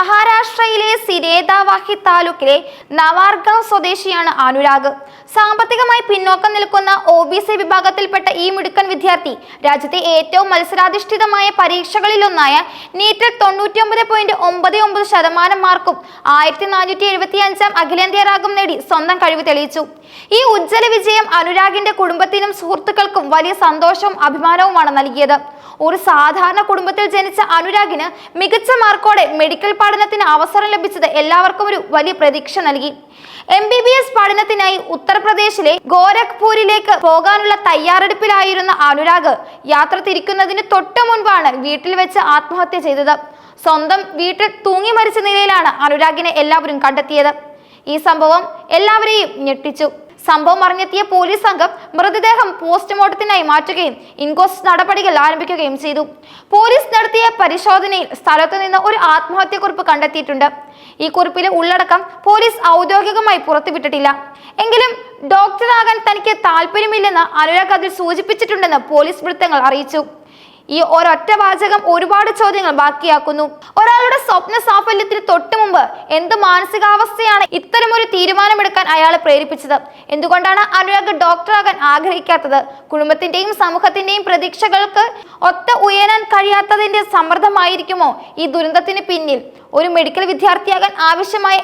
പഹാര മഹാരാഷ്ട്രയിലെ സിരേദാവാഹി താലൂക്കിലെ നവാർഗാവ് സ്വദേശിയാണ് അനുരാഗ്. സാമ്പത്തികമായി പിന്നോക്കം നിൽക്കുന്ന ഒ ബി സി വിഭാഗത്തിൽപ്പെട്ട ഈ മിടുക്കൻ വിദ്യാർത്ഥി രാജ്യത്തെ ഏറ്റവും മത്സരാധിഷ്ഠിതമായ പരീക്ഷകളിലൊന്നായ നീറ്റിൽ തൊണ്ണൂറ്റിയൊമ്പത് പോയിന്റ് ഒമ്പത് ഒമ്പത് ശതമാനം മാർക്കും ആയിരത്തി നാനൂറ്റി എഴുപത്തി അഞ്ചാം അഖിലേന്ത്യാ നേടി സ്വന്തം കഴിവ് തെളിയിച്ചു. ഈ ഉജ്ജ്വല വിജയം അനുരാഗിന്റെ കുടുംബത്തിനും സുഹൃത്തുക്കൾക്കും വലിയ സന്തോഷവും അഭിമാനവുമാണ് നൽകിയത്. ഒരു സാധാരണ കുടുംബത്തിൽ ജനിച്ച അനുരാഗിന് മികച്ച മാർക്കോടെ മെഡിക്കൽ പഠനത്തിന് അവസരം ലഭിച്ചത് എല്ലാവർക്കും ഒരു വലിയ പ്രതീക്ഷ നൽകി. എം ബി ബി എസ് പഠനത്തിനായി ഉത്തർപ്രദേശിലെ ഗോരഖ്പൂരിലേക്ക് പോകാനുള്ള തയ്യാറെടുപ്പിലായിരുന്ന അനുരാഗ് യാത്ര തിരിക്കുന്നതിന് തൊട്ടു മുൻപാണ് വീട്ടിൽ വെച്ച് ആത്മഹത്യ ചെയ്തത്. സ്വന്തം വീട്ടിൽ തൂങ്ങി മരിച്ച നിലയിലാണ് അനുരാഗിനെ എല്ലാവരും കണ്ടെത്തിയത്. ഈ സംഭവം എല്ലാവരെയും ഞെട്ടിച്ചു. സംഭവം അറിഞ്ഞെത്തിയ പോലീസ് സംഘം മൃതദേഹം പോസ്റ്റ്മോർട്ടത്തിനായി മാറ്റുകയും ഇൻക്വസ്റ്റ് നടപടികൾ ആരംഭിക്കുകയും ചെയ്തു. പോലീസ് നടത്തിയ പരിശോധനയിൽ സ്ഥലത്തു നിന്ന് ഒരു ആത്മഹത്യക്കുറിപ്പ് കണ്ടെത്തിയിട്ടുണ്ട്. ഈ കുറിപ്പിലെ ഉള്ളടക്കം പോലീസ് ഔദ്യോഗികമായി പുറത്തുവിട്ടിട്ടില്ല. എങ്കിലും ഡോക്ടറാകാൻ തനിക്ക് താല്പര്യമില്ലെന്ന് അനുരാഗ് അതിൽ സൂചിപ്പിച്ചിട്ടുണ്ടെന്ന് പോലീസ് വൃത്തങ്ങൾ അറിയിച്ചു. ഈ ഒരൊറ്റ വാചകം ഒരുപാട് ചോദ്യങ്ങൾ ബാക്കിയാക്കുന്നു. ഒരാളുടെ സ്വപ്ന സാഫല്യത്തിന് തൊട്ടു മുമ്പ് എന്ത് മാനസികാവസ്ഥയാണ് ഇത്തരമൊരു തീരുമാനമെടുക്കാൻ അയാളെ പ്രേരിപ്പിച്ചത്? എന്തുകൊണ്ടാണ് അനുരാഗ് ഡോക്ടറാകാൻ ആഗ്രഹിക്കാത്തത്? കുടുംബത്തിന്റെയും സമൂഹത്തിന്റെയും പ്രതീക്ഷകൾക്ക് ഒത്ത ഉയരാൻ കഴിയാത്തതിന്റെ സമ്മർദ്ദമായിരിക്കുമോ ഈ ദുരന്തത്തിന് പിന്നിൽ? ഒരു മെഡിക്കൽ വിദ്യാർത്ഥിയാകാൻ ആവശ്യമായ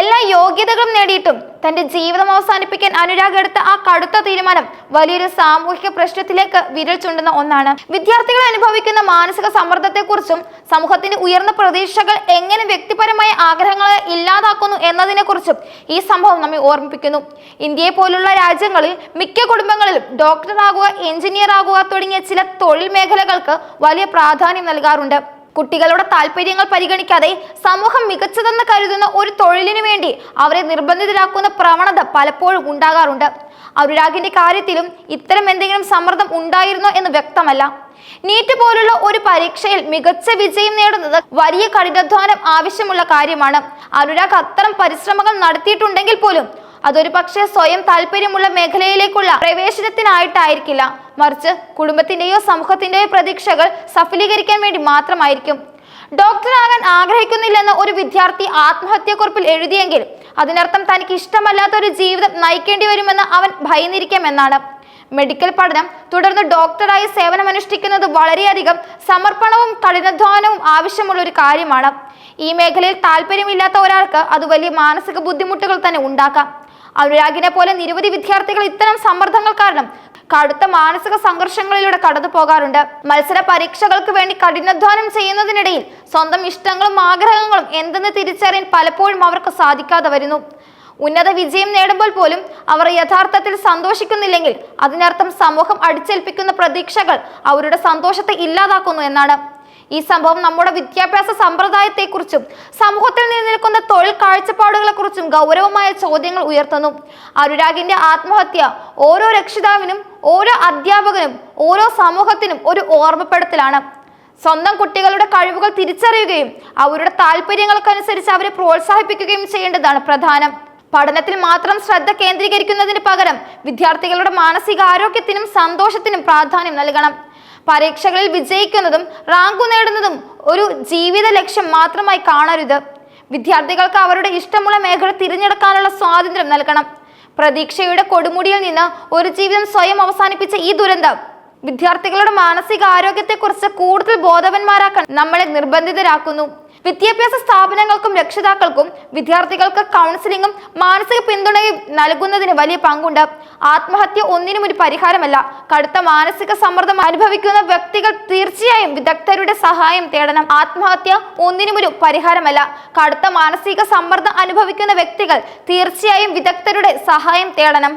എല്ലാ യോഗ്യതകളും നേടിയിട്ടും തന്റെ ജീവിതം അവസാനിപ്പിക്കാൻ അനുരാഗ് എടുത്ത ആ കടുത്ത തീരുമാനം വലിയൊരു സാമൂഹിക പ്രശ്നത്തിലേക്ക് വിരൽ ചൂണ്ടുന്ന ഒന്നാണ്. വിദ്യാർത്ഥികൾ അനുഭവിക്കുന്ന മാനസിക സമ്മർദ്ദത്തെക്കുറിച്ചും സമൂഹത്തിന്റെ ഉയർന്ന പ്രതീക്ഷകൾ എങ്ങനെ വ്യക്തിപരമായ ആഗ്രഹങ്ങളെ ഇല്ലാതാക്കുന്നു എന്നതിനെക്കുറിച്ചും ഈ സംഭവം നമ്മെ ഓർമ്മിപ്പിക്കുന്നു. ഇന്ത്യയെ പോലുള്ള രാജ്യങ്ങളിൽ മിക്ക കുടുംബങ്ങളിലും ഡോക്ടർ ഡോക്ടറാകുക എഞ്ചിനീയർ ആകുക തുടങ്ങിയ ചില തൊഴിൽ മേഖലകൾക്ക് വലിയ പ്രാധാന്യം നൽകാറുണ്ട്. കുട്ടികളുടെ താല്പര്യങ്ങൾ പരിഗണിക്കാതെ സമൂഹം മികച്ചതെന്ന് കരുതുന്ന ഒരു തൊഴിലിനു വേണ്ടി അവരെ നിർബന്ധിതരാക്കുന്ന പ്രവണത പലപ്പോഴും ഉണ്ടാകാറുണ്ട്. അനുരാഗിന്റെ കാര്യത്തിലും ഇത്തരം എന്തെങ്കിലും സമ്മർദ്ദം ഉണ്ടായിരുന്നോ എന്ന് വ്യക്തമല്ല. നീറ്റ് പോലുള്ള ഒരു പരീക്ഷയിൽ മികച്ച വിജയം നേടുന്നത് വലിയ കഠിനാധ്വാനം ആവശ്യമുള്ള കാര്യമാണ്. അനുരാഗ് അത്തരം പരിശ്രമങ്ങൾ നടത്തിയിട്ടുണ്ടെങ്കിൽ പോലും അതൊരു പക്ഷേ സ്വയം താല്പര്യമുള്ള മേഖലയിലേക്കുള്ള പ്രവേശനത്തിനായിട്ടായിരിക്കില്ല. മറിച്ച് കുടുംബത്തിന്റെയോ സമൂഹത്തിന്റെയോ പ്രതീക്ഷകൾ സഫലീകരിക്കാൻ വേണ്ടി മാത്രമായിരിക്കും. ഡോക്ടറാകാൻ ആഗ്രഹിക്കുന്നില്ലെന്ന് ഒരു വിദ്യാർത്ഥി ആത്മഹത്യക്കുറിപ്പിൽ എഴുതിയെങ്കിൽ അതിനർത്ഥം തനിക്ക് ഇഷ്ടമല്ലാത്ത ഒരു ജീവിതം നയിക്കേണ്ടി വരുമെന്ന് അവൻ ഭയന്നിരിക്കാമെന്നാണ്. മെഡിക്കൽ പഠനം തുടർന്ന് ഡോക്ടറായി സേവനമനുഷ്ഠിക്കുന്നത് വളരെയധികം സമർപ്പണവും കഠിനാധ്വാനവും ആവശ്യമുള്ള ഒരു കാര്യമാണ്. ഈ മേഖലയിൽ താല്പര്യമില്ലാത്ത ഒരാൾക്ക് അത് വലിയ മാനസിക ബുദ്ധിമുട്ടുകൾ തന്നെ ഉണ്ടാക്കാം. അനുരാഗിനെ പോലെ നിരവധി വിദ്യാർത്ഥികൾ ഇത്തരം സമ്മർദ്ദങ്ങൾ കാരണം കടുത്ത മാനസിക സംഘർഷങ്ങളിലൂടെ കടന്നു പോകാറുണ്ട്. മത്സര പരീക്ഷകൾക്ക് വേണ്ടി കഠിനാധ്വാനം ചെയ്യുന്നതിനിടയിൽ സ്വന്തം ഇഷ്ടങ്ങളും ആഗ്രഹങ്ങളും എന്തെന്ന് തിരിച്ചറിയാൻ പലപ്പോഴും അവർക്ക് സാധിക്കാതെ വരുന്നു. ഉന്നത വിജയം നേടുമ്പോൾ പോലും അവർ യഥാർത്ഥത്തിൽ സന്തോഷിക്കുന്നില്ലെങ്കിൽ അതിനർത്ഥം സമൂഹം അടിച്ചേൽപ്പിക്കുന്ന പ്രതീക്ഷകൾ അവരുടെ സന്തോഷത്തെ ഇല്ലാതാക്കുന്നു എന്നാണ്. ഈ സംഭവം നമ്മുടെ വിദ്യാഭ്യാസ സമ്പ്രദായത്തെക്കുറിച്ചും സമൂഹത്തിൽ നിലനിൽക്കുന്ന തൊഴിൽ കാഴ്ചപ്പാടുകളെക്കുറിച്ചും ഗൗരവമായ ചോദ്യങ്ങൾ ഉയർത്തുന്നു. അനുരാഗിന്റെ ആത്മഹത്യ ഓരോ രക്ഷിതാവിനും ഓരോ അധ്യാപകനും ഓരോ സമൂഹത്തിനും ഒരു ഓർമ്മപ്പെടുത്തലാണ്. സ്വന്തം കുട്ടികളുടെ കഴിവുകൾ തിരിച്ചറിയുകയും അവരുടെ താല്പര്യങ്ങൾക്കനുസരിച്ച് അവരെ പ്രോത്സാഹിപ്പിക്കുകയും ചെയ്യേണ്ടതാണ് പ്രധാനം. പഠനത്തിൽ മാത്രം ശ്രദ്ധ കേന്ദ്രീകരിക്കുന്നതിന് പകരം വിദ്യാർത്ഥികളുടെ മാനസികാരോഗ്യത്തിനും സന്തോഷത്തിനും പ്രാധാന്യം നൽകണം. പരീക്ഷകളിൽ വിജയിക്കുന്നതും റാങ്ക് നേടുന്നതും ഒരു ജീവിത ലക്ഷ്യം മാത്രമായി കാണരുത്. വിദ്യാർത്ഥികൾക്ക് അവരുടെ ഇഷ്ടമുള്ള മേഖല തിരഞ്ഞെടുക്കാനുള്ള സ്വാതന്ത്ര്യം നൽകണം. പ്രതീക്ഷയുടെ കൊടുമുടിയിൽ നിന്ന് ഒരു ജീവിതം സ്വയം അവസാനിപ്പിച്ച ഈ ദുരന്തം വിദ്യാർത്ഥികളുടെ മാനസിക ആരോഗ്യത്തെക്കുറിച്ച് കൂടുതൽ ബോധവന്മാരാക്കാൻ നമ്മളെ നിർബന്ധിതരാക്കുന്നു. വിദ്യാഭ്യാസ സ്ഥാപനങ്ങൾക്കും രക്ഷിതാക്കൾക്കും വിദ്യാർത്ഥികൾക്ക് കൗൺസിലിംഗും മാനസിക പിന്തുണയും നൽകുന്നതിന് വലിയ പങ്കുണ്ട്. ആത്മഹത്യ ഒന്നിനും ഒരു പരിഹാരമല്ല. കടുത്ത മാനസിക സമ്മർദ്ദം അനുഭവിക്കുന്ന വ്യക്തികൾ തീർച്ചയായും വിദഗ്ധരുടെ സഹായം തേടണം. ആത്മഹത്യ ഒന്നിനും ഒരു പരിഹാരമല്ല. കടുത്ത മാനസിക സമ്മർദ്ദം അനുഭവിക്കുന്ന വ്യക്തികൾ തീർച്ചയായും വിദഗ്ധരുടെ സഹായം തേടണം.